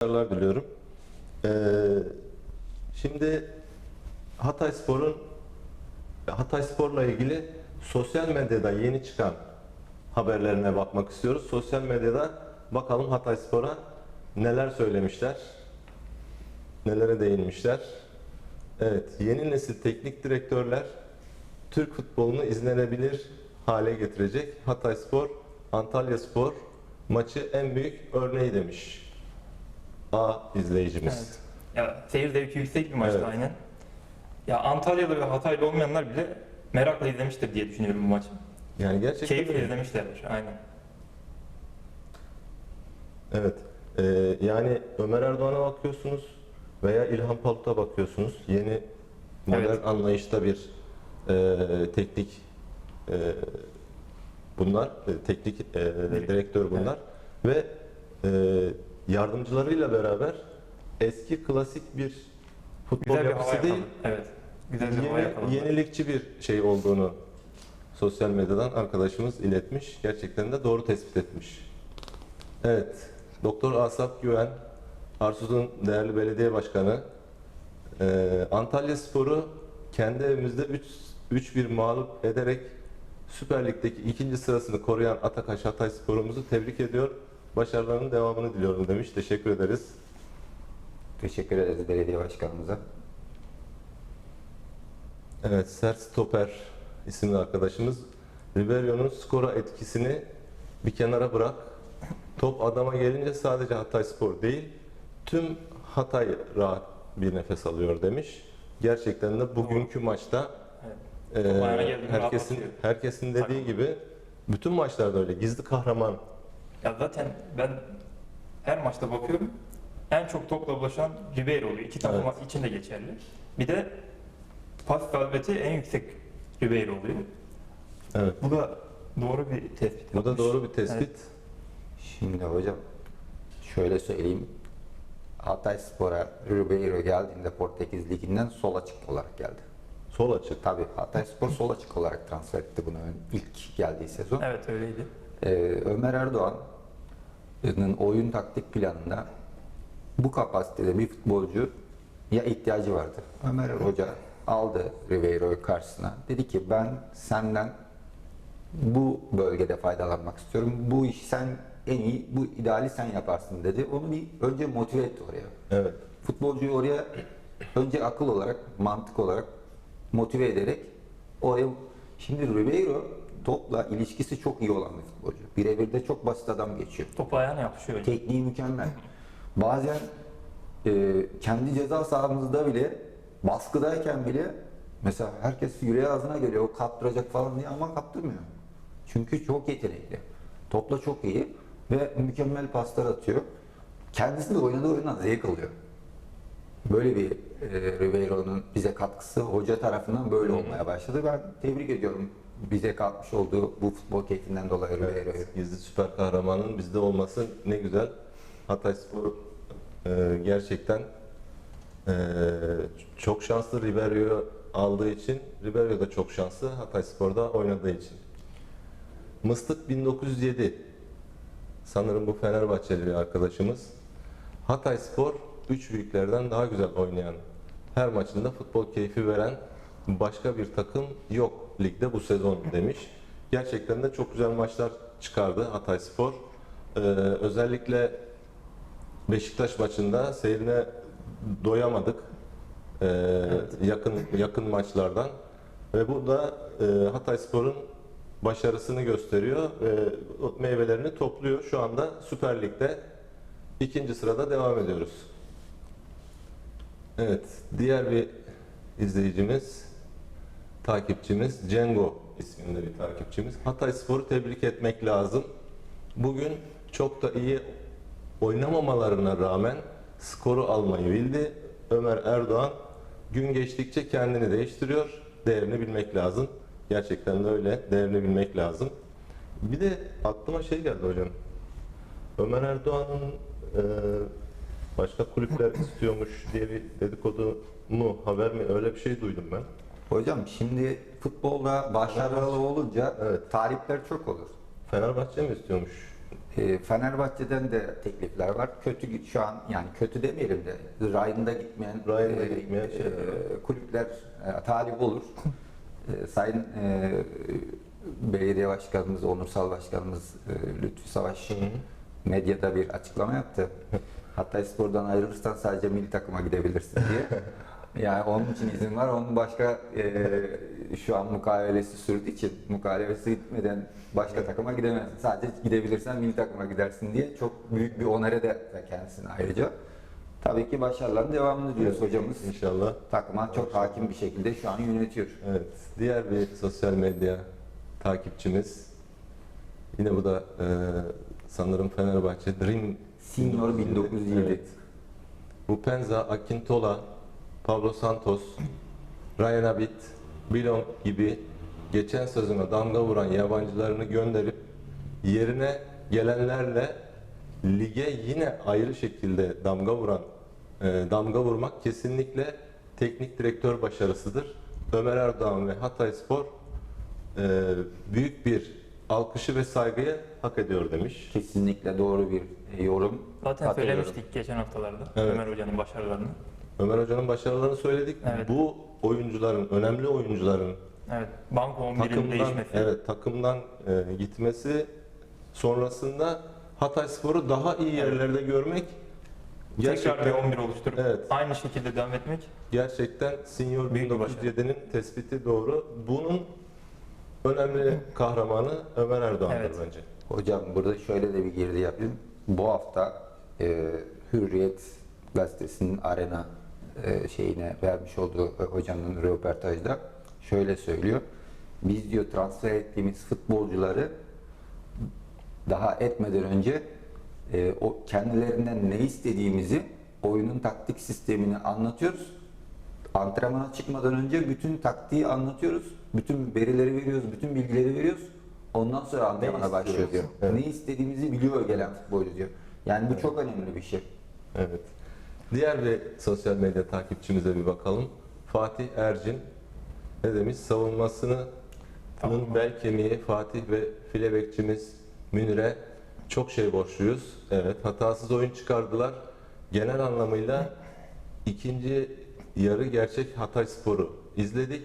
başarılar diliyorum. Ee, şimdi Hatay Spor'un Hatay Spor'la ilgili sosyal medyada yeni çıkan haberlerine bakmak istiyoruz. Sosyal medyada bakalım Hatay Spor'a neler söylemişler, nelere değinmişler. Evet, yeni nesil teknik direktörler Türk futbolunu izlenebilir hale getirecek. Hatay Spor, Antalya Spor maçı en büyük örneği demiş. A izleyicimiz. Evet. Ya seyir zevki yüksek bir maçtı Evet. aynen. Ya Antalyalı ve Hataylı olmayanlar bile merakla izlemiştir diye düşünüyorum bu maçı. Yani gerçekten Keyifle izlemişlerdir aynen. Evet. Ee, yani Ömer Erdoğan'a bakıyorsunuz veya İlhan Palut'a bakıyorsunuz. Yeni modern Evet. anlayışta bir e, teknik e, bunlar, e, teknik e, direktör bunlar ve e, yardımcılarıyla beraber eski klasik bir futbol Güzel bir yapısı değil, yakaladı. Evet. Güzel bir hava yeni, yenilikçi bir şey olduğunu sosyal medyadan arkadaşımız iletmiş. Gerçekten de doğru tespit etmiş. Evet, Doktor Asap Güven, Arsuz'un değerli belediye başkanı, Ee, Antalya Spor'u kendi evimizde 3-1 mağlup ederek Süper Lig'deki ikinci sırasını koruyan Atakaş Hatay Spor'umuzu tebrik ediyor. Başarılarının devamını diliyorum demiş. Teşekkür ederiz. Teşekkür ederiz belediye başkanımıza. Evet, Sert Stoper isimli arkadaşımız. Riverio'nun skora etkisini bir kenara bırak. Top adama gelince sadece Hatay Spor değil, tüm Hatay rahat bir nefes alıyor demiş. Gerçekten de bugünkü maçta Evet. e, herkesin herkesin dediği Takım. gibi bütün maçlarda öyle gizli kahraman. Ya zaten ben her maçta bakıyorum. En çok topla ulaşan Ribeiro oluyor. İki takım Evet. için de geçerli. Bir de pas galibiyeti en yüksek Ribeiro oluyor. Evet. Bu da doğru bir tespit. Bu da yapmış. doğru bir tespit. Evet. Şimdi hocam şöyle söyleyeyim. Hatay Spor'a Ribeiro geldiğinde Portekiz Ligi'nden sol açık olarak geldi. Sol açık. Tabii Hatay Spor sol açık olarak transfer etti bunu ilk geldiği sezon. Evet öyleydi. Ee, Ömer Erdoğan'ın oyun taktik planında bu kapasitede bir futbolcu ya ihtiyacı vardı. Ömer Hoca aldı Ribeiro'yu karşısına. Dedi ki ben senden bu bölgede faydalanmak istiyorum. Bu işi sen en iyi, bu ideali sen yaparsın dedi. Onu bir önce motive etti oraya. Evet. Futbolcuyu oraya önce akıl olarak, mantık olarak motive ederek oraya şimdi Ribeiro topla ilişkisi çok iyi olan bir futbolcu. Birebir de çok basit adam geçiyor. Topu ayağına yapışıyor. Tekniği mükemmel. Bazen e, kendi ceza sahamızda bile baskıdayken bile mesela herkes yüreği ağzına geliyor o kaptıracak falan diye ama kaptırmıyor. Çünkü çok yetenekli. Topla çok iyi ve mükemmel paslar atıyor. Kendisi de oynadığı oyundan zevk alıyor. Böyle bir e, Ribeiro'nun bize katkısı hoca tarafından böyle olmaya başladı. Ben tebrik ediyorum bize katmış olduğu bu futbol keyfinden dolayı. Evet, gizli süper kahramanın bizde olması ne güzel. Hatay Spor e, gerçekten e, çok şanslı Ribero'yu aldığı için. Ribeiro da çok şanslı Hatay Spor'da oynadığı için. Mıstık 1907 sanırım bu Fenerbahçeli bir arkadaşımız. Hatay Spor üç büyüklerden daha güzel oynayan, her maçında futbol keyfi veren başka bir takım yok ligde bu sezon demiş. Gerçekten de çok güzel maçlar çıkardı Hatay Spor. Ee, özellikle Beşiktaş maçında seyrine doyamadık. Ee, yakın yakın maçlardan ve bu da e, Hatay Spor'un başarısını gösteriyor o meyvelerini topluyor. Şu anda Süper Lig'de ikinci sırada devam ediyoruz. Evet, diğer bir izleyicimiz, takipçimiz Cengo isminde bir takipçimiz. Hatay Spor'u tebrik etmek lazım. Bugün çok da iyi oynamamalarına rağmen skoru almayı bildi. Ömer Erdoğan gün geçtikçe kendini değiştiriyor. Değerini bilmek lazım. Gerçekten de öyle. Değerini bilmek lazım. Bir de aklıma şey geldi hocam. Ömer Erdoğan'ın e, başka kulüpler istiyormuş diye bir dedikodu mu haber mi öyle bir şey duydum ben. Hocam şimdi futbolda başarılı olunca Evet. talipler çok olur. Fenerbahçe mi istiyormuş E, Fenerbahçe'den de teklifler var. Kötü şu an yani kötü demeyelim de rayında gitmeyen, Rayında e, gitmeyen e, var. kulüpler e, talip olur. E, Sayın e, Belediye Başkanımız, Onursal Başkanımız e, Lütfü Savaş Hı hı. medyada bir açıklama yaptı. Hatta spordan ayrılırsan sadece milli takıma gidebilirsin diye. Yani onun için izin var. Onun başka e, şu an mukavelesi sürdüğü için mukavelesi gitmeden başka takıma gidemezsin. Sadece gidebilirsen milli takıma gidersin diye çok büyük bir onere de kendisine ayrıca. Tabii ki başarıların devamını diliyoruz hocamız. İnşallah. Takıma çok hakim bir şekilde şu an yönetiyor. Evet. Diğer bir sosyal medya takipçimiz. Yine bu da e, sanırım Fenerbahçe Dream Senior 1907. Evet. Rupenza Akintola, Pablo Santos, Ryan Abit, Bilon gibi geçen sezona damga vuran yabancılarını gönderip yerine gelenlerle lige yine ayrı şekilde damga vuran e, damga vurmak kesinlikle teknik direktör başarısıdır. Ömer Erdoğan ve Hatay Spor e, büyük bir alkışı ve saygıyı hak ediyor demiş. Kesinlikle doğru bir yorum. Zaten Katılıyorum. söylemiştik geçen haftalarda Evet. Ömer Hoca'nın başarılarını. Ömer Hoca'nın başarılarını söyledik. Evet. Bu oyuncuların, önemli oyuncuların Evet. Banko 11'in takımdan, değişmesi. evet, takımdan e, gitmesi sonrasında Hatay Spor'u daha iyi yerlerde görmek Tekrar bir gerçekten 11 oluşturup Evet. aynı şekilde devam etmek gerçekten Senior Büyük bir başarı. 1907'nin tespiti doğru. Bunun önemli kahramanı Ömer Erdoğan'dır Evet. Hocam burada şöyle de bir girdi yapayım. Bu hafta e, Hürriyet gazetesinin arena e, şeyine vermiş olduğu e, hocanın röportajda şöyle söylüyor. Biz diyor transfer ettiğimiz futbolcuları daha etmeden önce e, o kendilerinden ne istediğimizi oyunun taktik sistemini anlatıyoruz. Antrenmana çıkmadan önce bütün taktiği anlatıyoruz. Bütün verileri veriyoruz, bütün bilgileri veriyoruz. Ondan sonra antrenmana başlıyor diyor. Evet. Ne istediğimizi biliyor gelen futbolcu diyor. Yani bu çok önemli bir şey. Evet. Diğer bir sosyal medya takipçimize bir bakalım. Fatih Ercin ne demiş? Savunmasının Tamam. bel kemiği Fatih ve file bekçimiz Münir'e çok şey borçluyuz. Evet, hatasız oyun çıkardılar. Genel anlamıyla ikinci yarı gerçek Hatay Sporu izledik.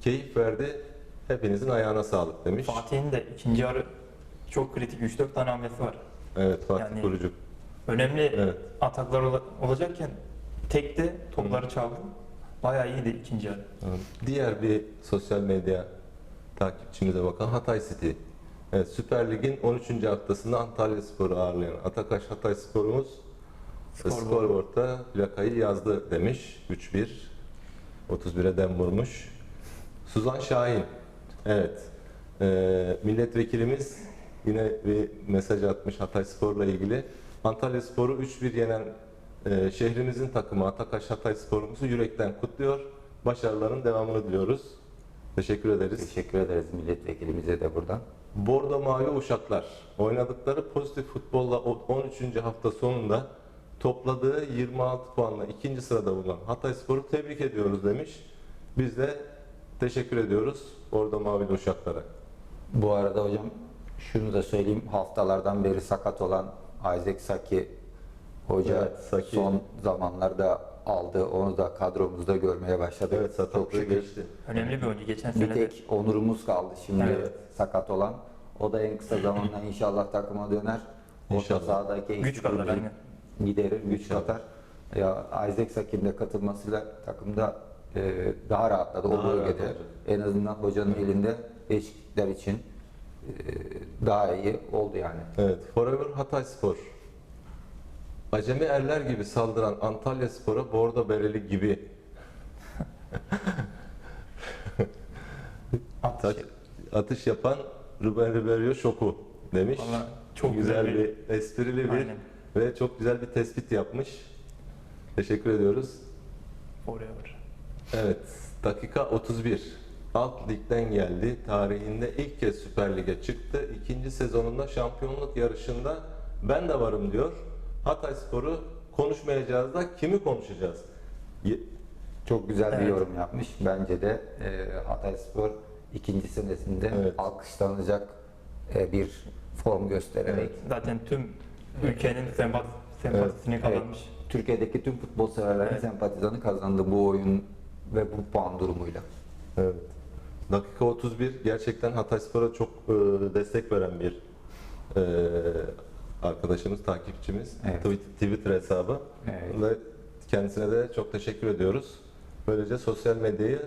Keyif verdi. Hepinizin ayağına sağlık demiş. Fatih'in de ikinci yarı çok kritik 3-4 tane hamlesi var. Evet, Fatih Yani- Kurucu. Önemli Evet. ataklar ola- olacakken tekte topları çaldı. Bayağı iyiydi ikinci yarı. Evet. Diğer bir sosyal medya takipçimize bakalım. Hatay City. Evet, Süper Lig'in 13. haftasında Antalya Spor'u ağırlayan Atakaş Hatay Spor'umuz Scoreboard. Scoreboard'da plakayı yazdı demiş. 3-1. 31'e dem vurmuş. Suzan Şahin. Evet. Ee, milletvekilimiz yine bir mesaj atmış Hatay Spor'la ilgili. Antalya Spor'u 3-1 yenen e, şehrimizin takımı Atakaş Hatay Spor'umuzu yürekten kutluyor. Başarıların devamını diliyoruz. Teşekkür ederiz. Teşekkür ederiz milletvekilimize de buradan. Bordo Mavi Uşaklar oynadıkları pozitif futbolla o 13. hafta sonunda topladığı 26 puanla ikinci sırada bulunan Hatay Spor'u tebrik ediyoruz demiş. Biz de teşekkür ediyoruz Bordo Mavi Uşaklara. Bu arada hocam şunu da söyleyeyim. Haftalardan beri sakat olan Isaac Saki hoca Evet, Saki. son zamanlarda aldı. Onu da kadromuzda görmeye başladık. Evet Çok sakatlığı şükür. geçti. Önemli bir oyuncu. Geçen Bir sene de tek onurumuz kaldı şimdi Evet. sakat olan. O da en kısa zamanda inşallah takıma döner. Orta İnşallah. sahadaki güç aynen. giderir, güç İnşallah. katar. Ya Isaac Saki'nin de katılmasıyla takımda e, daha rahatladı Daha o rahat bölgede. olacak. En azından hocanın elinde değişiklikler için daha iyi oldu yani. Evet, Forever Hatay Spor. Acemi erler gibi saldıran Antalya Spor'a Bordo Bereli gibi At- taç- atış yapan Ruben Ribeiro şoku demiş. Vallahi çok güzel güzel bir, esprili bir Aynen. ve çok güzel bir tespit yapmış. Teşekkür ediyoruz. Forever. Evet, dakika 31. Alt ligden geldi. Tarihinde ilk kez Süper Lig'e çıktı. İkinci sezonunda şampiyonluk yarışında ben de varım diyor. Hatay Spor'u konuşmayacağız da kimi konuşacağız? Çok güzel bir Evet. yorum yapmış. Bence de e, Hatayspor ikinci senesinde Evet. alkışlanacak e, bir form göstererek Zaten tüm ülkenin sempat, sempatisini kazanmış. Türkiye'deki tüm futbol severlerin Evet. sempatizanı kazandı bu oyun ve bu puan durumuyla. Evet. Dakika 31 gerçekten Hatayspor'a çok e, destek veren bir e, arkadaşımız, takipçimiz. Evet. Twitter, Twitter hesabı. Evet. Ve kendisine de çok teşekkür ediyoruz. Böylece sosyal medyayı